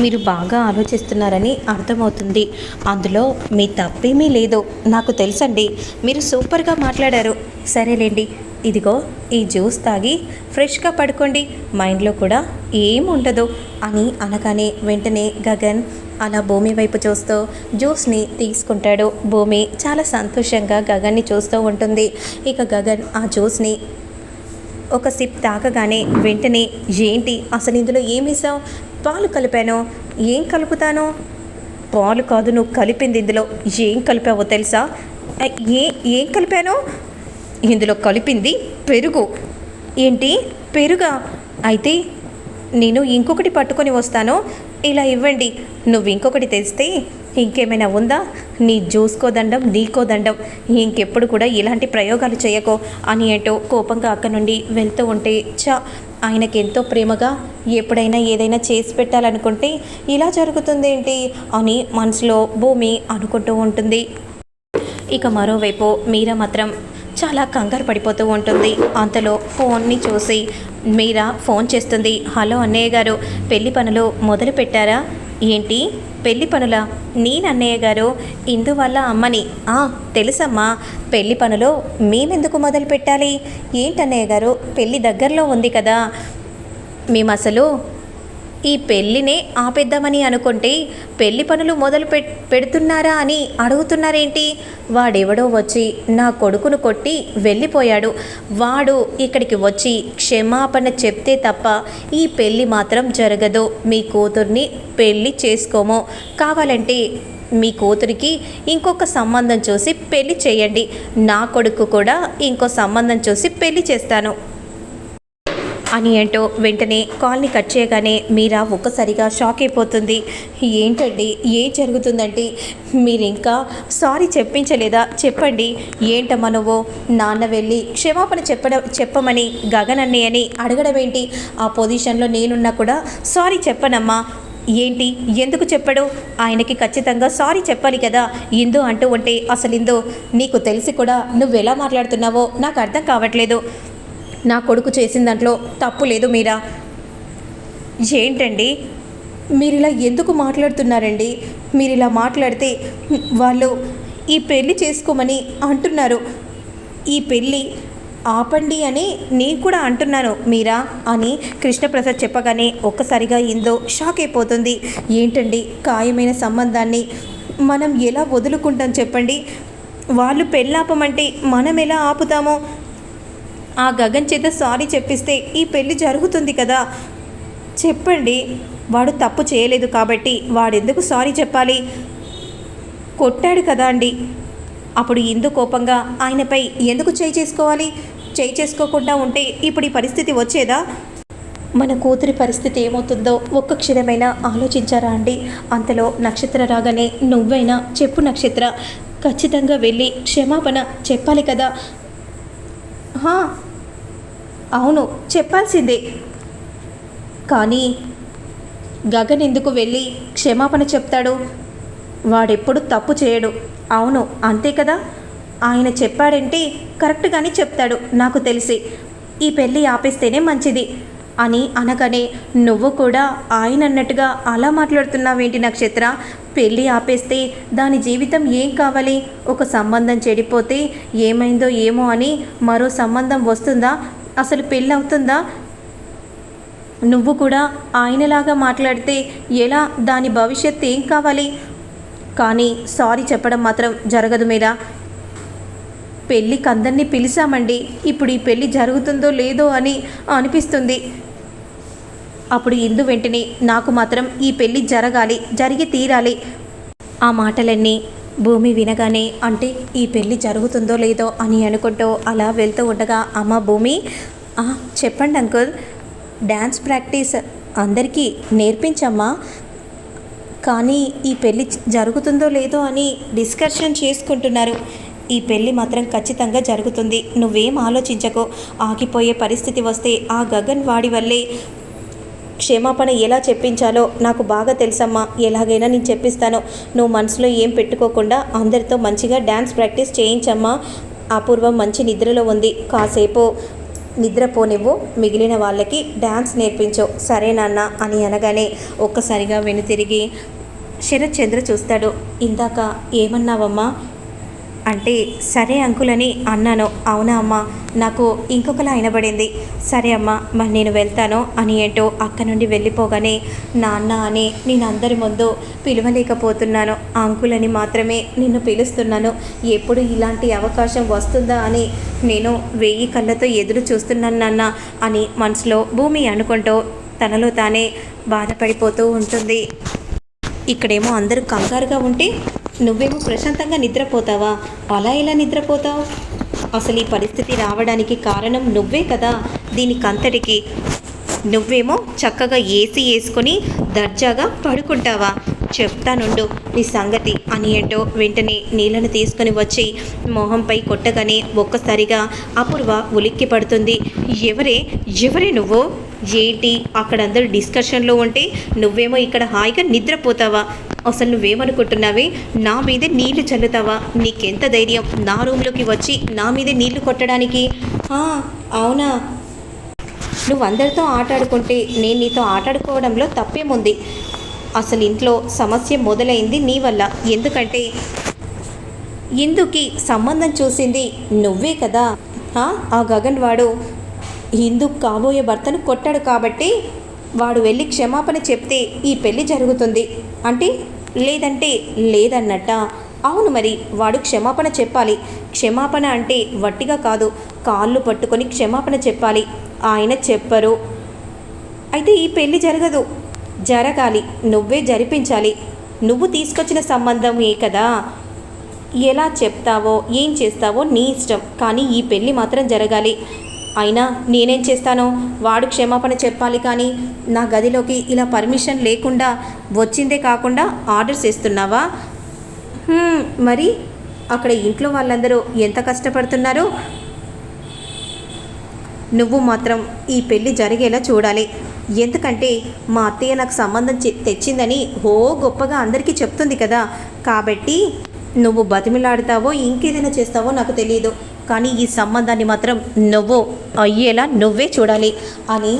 మీరు బాగా ఆలోచిస్తున్నారని అర్థమవుతుంది. అందులో మీ తప్పేమీ లేదు. నాకు తెలుసండి. మీరు సూపర్గా మాట్లాడారు. సరేలేండి. ఇదిగో ఈ జ్యూస్ తాగి ఫ్రెష్గా పడుకోండి. మైండ్లో కూడా ఏం ఉండదు అని అనగానే వెంటనే గగన్ అలా భూమి వైపు చూస్తూ జ్యూస్ని తీసుకుంటాడు. భూమి చాలా సంతోషంగా గగన్ని చూస్తూ ఉంటుంది. ఇక గగన్ ఆ జ్యూస్ని ఒక సిప్ తాగగానే వెంటనే ఏంటి? అసలు ఇందులో ఏం వేసావు? పాలు కలిపాను? ఏం కలుపుతానో? పాలు కాదు నువ్వు కలిపింది ఇందులో. ఏం కలిపావో తెలుసా? ఏ ఏం కలిపానో? ఇందులో కలిపింది పెరుగు. ఏంటి? పెరుగా? అయితే నేను ఇంకొకటి పట్టుకొని వస్తాను. ఇలా ఇవ్వండి. నువ్వు ఇంకొకటి తెస్తే ఇంకేమైనా ఉందా? నీ జ్యూస్కో దండం నీకో దండం. ఇంకెప్పుడు కూడా ఇలాంటి ప్రయోగాలు చేయకో అని ఏంటో కోపంగా అక్కడి నుండి వెళ్తూ ఉంటే చా ఆయనకి ఎంతో ప్రేమగా ఎప్పుడైనా ఏదైనా చేసి పెట్టాలనుకుంటే ఇలా జరుగుతుందేంటి అని మనసులో భూమి అనుకుంటూ ఉంటుంది. ఇక మరోవైపు మీరా మాత్రం చాలా కంగారు పడిపోతూ ఉంటుంది. అంతలో ఫోన్ని చూసి మీరా ఫోన్ చేస్తుంది. హలో అన్నయ్య గారు పెళ్ళి పనులు మొదలు పెట్టారా? ఏంటి? పెళ్ళి పనులా? నేను అన్నయ్య గారు ఇందువల్ల అమ్మని. ఆ తెలుసమ్మా. పెళ్ళి పనులు మేమెందుకు మొదలు పెట్టాలి? ఏంటన్నయ్య గారు పెళ్ళి దగ్గరలో ఉంది కదా. మేము అసలు ఈ పెళ్ళినే ఆపేద్దామని అనుకుంటే పెళ్ళి పనులు మొదలు పె పెడుతున్నారా అని అడుగుతున్నారేంటి? వాడెవడో వచ్చి నా కొడుకును కొట్టి వెళ్ళిపోయాడు. వాడు ఇక్కడికి వచ్చి క్షమాపణ చెప్తే తప్ప ఈ పెళ్ళి మాత్రం జరగదు. మీ కూతుర్ని పెళ్ళి చేసుకోము. కావాలంటే మీ కూతురికి ఇంకొక సంబంధం చూసి పెళ్ళి చేయండి. నా కొడుకు కూడా ఇంకో సంబంధం చూసి పెళ్ళి చేస్తాను. అని ఏంటో వెంటనే కాల్ని కట్ చేయగానే మీరా ఒక్కసారిగా షాక్ అయిపోతుంది. ఏంటండి? ఏం జరుగుతుందంటే మీరు ఇంకా సారీ చెప్పించలేదా? చెప్పండి. ఏంటమ్మా నువ్వు? నాన్న వెళ్ళి క్షమాపణ చెప్పడం చెప్పమని గగన్ అన్నయ్యని అడగడం ఏంటి? ఆ పొజిషన్లో నేనున్నా కూడా సారీ చెప్పనమ్మా. ఏంటి? ఎందుకు చెప్పడు? ఆయనకి ఖచ్చితంగా సారీ చెప్పాలి కదా. ఇందు అంటూ ఉంటే అసలు ఇందు నీకు తెలిసి కూడా నువ్వు ఎలా మాట్లాడుతున్నావో నాకు అర్థం కావట్లేదు. నా కొడుకు చేసిన దాంట్లో తప్పు లేదు మీరా? ఏంటండి? మీరు ఇలా ఎందుకు మాట్లాడుతున్నారండి? మీరు ఇలా మాట్లాడితే వాళ్ళు ఈ పెళ్ళి చేసుకోమని అంటున్నారు. ఈ పెళ్ళి ఆపండి అని నేను కూడా అంటున్నాను మీరా? అని కృష్ణప్రసాద్ చెప్పగానే ఒక్కసారిగా ఇందో షాక్ అయిపోతుంది. ఏంటండి ఖాయమైన సంబంధాన్ని మనం ఎలా వదులుకుంటాం చెప్పండి? వాళ్ళు పెళ్ళాపమంటే మనం ఎలా ఆపుతామో? ఆ గగన్ చేత సారీ చెప్పిస్తే ఈ పెళ్ళి జరుగుతుంది కదా. చెప్పండి. వాడు తప్పు చేయలేదు కాబట్టి వాడెందుకు సారీ చెప్పాలి? కొట్టాడు కదా అండి. అప్పుడు ఇందు కోపంగా ఆయనపై ఎందుకు చేయి చేసుకోవాలి? చేయి చేసుకోకుండా ఉంటే ఇప్పుడు ఈ పరిస్థితి వచ్చేదా? మన కూతురి పరిస్థితి ఏమవుతుందో ఒక్క క్షణమైనా ఆలోచించారా అండి? అంతలో నక్షత్ర రాగానే నువ్వైనా చెప్పు నక్షత్ర. ఖచ్చితంగా వెళ్ళి క్షమాపణ చెప్పాలి కదా. హా, అవును చెప్పాల్సిందే. కానీ గగన్ ఎందుకు వెళ్ళి క్షమాపణ చెప్తాడు? వాడెప్పుడు తప్పు చేయడు. అవును అంతే కదా? ఆయన చెప్పాడంటే కరెక్ట్గానే చెప్తాడు నాకు తెలిసి. ఈ పెళ్ళి ఆపేస్తేనే మంచిది అని అనగానే నువ్వు కూడా ఆయన అన్నట్టుగా అలా మాట్లాడుతున్నావేంటి నక్షత్ర? పెళ్ళి ఆపేస్తే దాని జీవితం ఏం కావాలి? ఒక సంబంధం చెడిపోతే ఏమైందో ఏమో అని మరో సంబంధం వస్తుందా? అసలు పెళ్ళి అవుతుందా నువ్వు కూడా ఆయనలాగా మాట్లాడితే ఎలా? దాని భవిష్యత్తు ఏం కావాలి? కానీ సారీ చెప్పడం మాత్రం జరగదు మీరా. పెళ్ళికి అందరినీ పిలిచామండి. ఇప్పుడు ఈ పెళ్ళి జరుగుతుందో లేదో అని అనిపిస్తుంది. అప్పుడు ఇందు వెంటనే నాకు మాత్రం ఈ పెళ్ళి జరగాలి జరిగి తీరాలి. ఆ మాటలన్నీ భూమి వినగానే అంటే ఈ పెళ్ళి జరుగుతుందో లేదో అని అనుకుంటూ అలా వెళ్తూ ఉండగా అమ్మ భూమి చెప్పండి అంకుల్. డ్యాన్స్ ప్రాక్టీస్ అందరికీ నేర్పించమ్మా. కానీ ఈ పెళ్ళి జరుగుతుందో లేదో అని డిస్కషన్ చేసుకుంటున్నారు. ఈ పెళ్ళి మాత్రం ఖచ్చితంగా జరుగుతుంది. నువ్వేం ఆలోచించకో. ఆగిపోయే పరిస్థితి వస్తే ఆ గగన్ వాడి వల్లే క్షమాపణ ఎలా చెప్పించాలో నాకు బాగా తెలుసమ్మా. ఎలాగైనా నేను చెప్పిస్తాను. నువ్వు మనసులో ఏం పెట్టుకోకుండా అందరితో మంచిగా డ్యాన్స్ ప్రాక్టీస్ చేయించమ్మా. అపూర్వం మంచి నిద్రలో ఉంది. కాసేపు నిద్రపోనివ్వు. మిగిలిన వాళ్ళకి డ్యాన్స్ నేర్పించు. సరే నాన్న అని అనగానే ఒక్కసారిగా వెనుతిరిగి శరత్ చంద్ర చూస్తాడు. ఇందాక ఏమన్నావమ్మా? అంటే సరే అంకుల్ అని అన్నాను. అవునా అమ్మా నాకు ఇంకొకలా అయినబడింది. సరే అమ్మా మరి నేను వెళ్తాను అని ఏంటో అక్క నుండి వెళ్ళిపోగానే నాన్న అని నేను అందరి ముందు పిలవలేకపోతున్నాను. అంకుల్ అని మాత్రమే నిన్ను పిలుస్తున్నాను. ఎప్పుడు ఇలాంటి అవకాశం వస్తుందా అని నేను వెయ్యి కళ్ళతో ఎదురు చూస్తున్నాను నాన్న అని మనసులో భూమి అనుకుంటూ తనలో తానే బాధపడిపోతూ ఉంటుంది. ఇక్కడేమో అందరూ కంగారుగా ఉంటే నువ్వేమో ప్రశాంతంగా నిద్రపోతావా? అలా ఎలా నిద్రపోతావు? అసలు ఈ పరిస్థితి రావడానికి కారణం నువ్వే కదా. దీనికంతటికి నువ్వేమో చక్కగా ఏసీ వేసుకొని దర్జాగా పడుకుంటావా? చెప్తానుండు నీ సంగతి అని ఏంటో వెంటనే నీళ్ళను తీసుకొని వచ్చి మొహంపై కొట్టగానే ఒక్కసారిగా అపూర్వ ఉలిక్కి పడుతుంది ఎవరే? ఎవరే నువ్వు? ఏంటి అక్కడ అందరూ డిస్కషన్లో ఉంటే నువ్వేమో ఇక్కడ హాయిగా నిద్రపోతావా? అసలు నువ్వేమనుకుంటున్నావే? నా మీదే నీళ్ళు చల్లుతావా? నీకెంత ధైర్యం? నా రూమ్లోకి వచ్చి నా మీదే నీళ్ళు కొట్టడానికి? అవునా? నువ్వు అందరితో ఆటాడుకుంటే నేను నీతో ఆటాడుకోవడంలో తప్పేముంది? అసలు ఇంట్లో సమస్య మొదలైంది నీ వల్ల. ఎందుకంటే ఇందుకి సంబంధం చూసింది నువ్వే కదా? ఆ గగన్ వాడు హిందూ కాబోయే భర్తను కొట్టాడు కాబట్టి వాడు వెళ్ళి క్షమాపణ చెప్తే ఈ పెళ్ళి జరుగుతుంది. అంటే లేదంటే లేదన్నట్ట. అవును మరి వాడు క్షమాపణ చెప్పాలి. క్షమాపణ అంటే వట్టిగా కాదు కాళ్ళు పట్టుకొని క్షమాపణ చెప్పాలి. ఆయన చెప్పరు. అయితే ఈ పెళ్ళి జరగదు. జరగాలి. నువ్వే జరిపించాలి. నువ్వు తీసుకొచ్చిన సంబంధమే కదా. ఎలా చెప్తావో ఏం చేస్తావో నీ ఇష్టం. కానీ ఈ పెళ్ళి మాత్రం జరగాలి. అయినా నేనేం చేస్తానో వాడు క్షమాపణ చెప్పాలి కానీ నా గదిలోకి ఇలా పర్మిషన్ లేకుండా వచ్చిందే కాకుండా ఆర్డర్స్ ఇస్తున్నావా మరి అక్కడ ఇంట్లో వాళ్ళందరూ ఎంత కష్టపడుతున్నారో? నువ్వు మాత్రం ఈ పెళ్ళి జరిగేలా చూడాలి. ఎందుకంటే మా అత్తయ్య నాకు సంబంధం తెచ్చిందని ఓ గొప్పగా అందరికీ చెప్తుంది కదా. కాబట్టి నువ్వు బతిమిలాడతావో ఇంకేదైనా చేస్తావో నాకు తెలియదు కానీ ఈ సంబంధాన్ని మాత్రం నువ్వు అయ్యేలా నువ్వే చూడాలి అని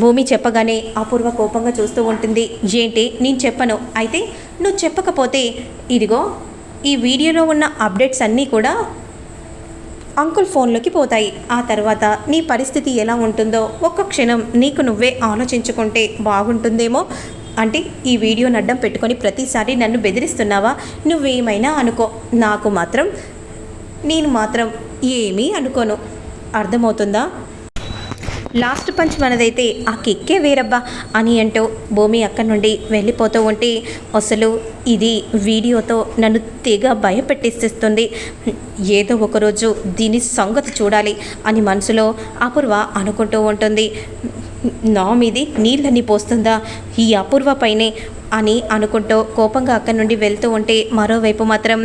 భూమి చెప్పగానే అపూర్వ కోపంగా చూస్తూ ఉంటుంది. ఏంటి? నేను చెప్పను. అయితే నువ్వు చెప్పకపోతే ఇదిగో ఈ వీడియోలో ఉన్న అప్డేట్స్ అన్నీ కూడా అంకుల్ ఫోన్లోకి పోతాయి. ఆ తర్వాత నీ పరిస్థితి ఎలా ఉంటుందో ఒక్క క్షణం నీకు నువ్వే ఆలోచించుకుంటే బాగుంటుందేమో. అంటే ఈ వీడియోని అడ్డం పెట్టుకొని ప్రతిసారి నన్ను బెదిరిస్తున్నావా? నువ్వేమైనా అనుకో. నాకు మాత్రం నేను మాత్రం ఏమీ అనుకోను. అర్థమవుతుందా? లాస్ట్ పంచ్ మనదైతే ఆ కిక్కే వేరబ్బా అని అంటూ భూమి అక్కడి నుండి వెళ్ళిపోతూ ఉంటే అసలు ఇది వీడియోతో నన్ను తెగ భయపెట్టిస్తుంది ఏదో ఒకరోజు దీని సంగతి చూడాలి అని మనసులో అపూర్వ అనుకుంటూ ఉంటుంది. నా మీది నీళ్ళని పోస్తుందా? ఈ అపూర్వ పైనే అని అనుకుంటూ కోపంగా అక్కడి నుండి వెళ్తూ ఉంటే మరోవైపు మాత్రం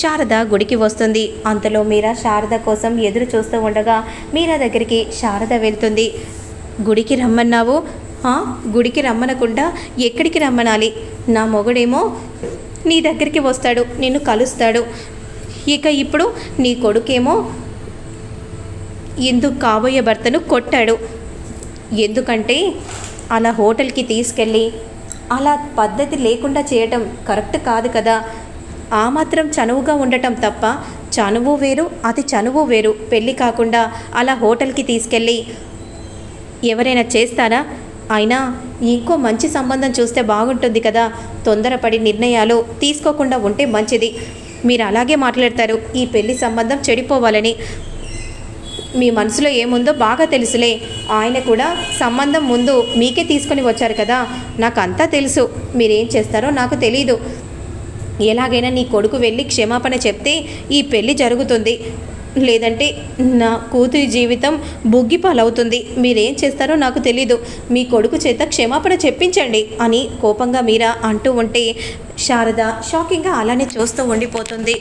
శారద గుడికి వస్తుంది. అంతలో మీరా శారద కోసం ఎదురు చూస్తూ ఉండగా మీరా దగ్గరికి శారద వెళ్తుంది. గుడికి రమ్మన్నావు? గుడికి రమ్మనకుండా ఎక్కడికి రమ్మనాలి? నా మొగుడేమో నీ దగ్గరికి వస్తాడు నిన్ను కలుస్తాడు. ఇక ఇప్పుడు నీ కొడుకేమో ఎందుకు కాబోయే భర్తను కొట్టాడు. ఎందుకంటే అలా హోటల్కి తీసుకెళ్ళి అలా పద్ధతి లేకుండా చేయటం కరెక్ట్ కాదు కదా. ఆ మాత్రం చనువుగా ఉండటం తప్ప చనువు వేరు అది చనువు వేరు. పెళ్ళి కాకుండా అలా హోటల్కి తీసుకెళ్ళి ఎవరైనా చేస్తారా? అయినా ఇంకో మంచి సంబంధం చూస్తే బాగుంటుంది కదా. తొందరపడి నిర్ణయాలు తీసుకోకుండా ఉంటే మంచిది. మీరు అలాగే మాట్లాడతారు. ఈ పెళ్ళి సంబంధం చెడిపోవాలని మీ మనసులో ఏముందో బాగా తెలుసులే. ఆయన కూడా సంబంధం ముందు మీకే తీసుకొని వచ్చారు కదా. నాకు అంతా తెలుసు. మీరేం చేస్తారో నాకు తెలీదు. ఎలాగైనా నీ కొడుకు వెళ్ళి క్షమాపణ చెప్తే ఈ పెళ్ళి జరుగుతుంది. లేదంటే నా కూతురి జీవితం బుగ్గిపాలవుతుంది. మీరేం చేస్తారో నాకు తెలీదు. మీ కొడుకు చేత క్షమాపణ చెప్పించండి అని కోపంగా మీరా అంటూ ఉంటే శారద షాకింగ్గా అలానే చూస్తూ ఉండిపోతుంది.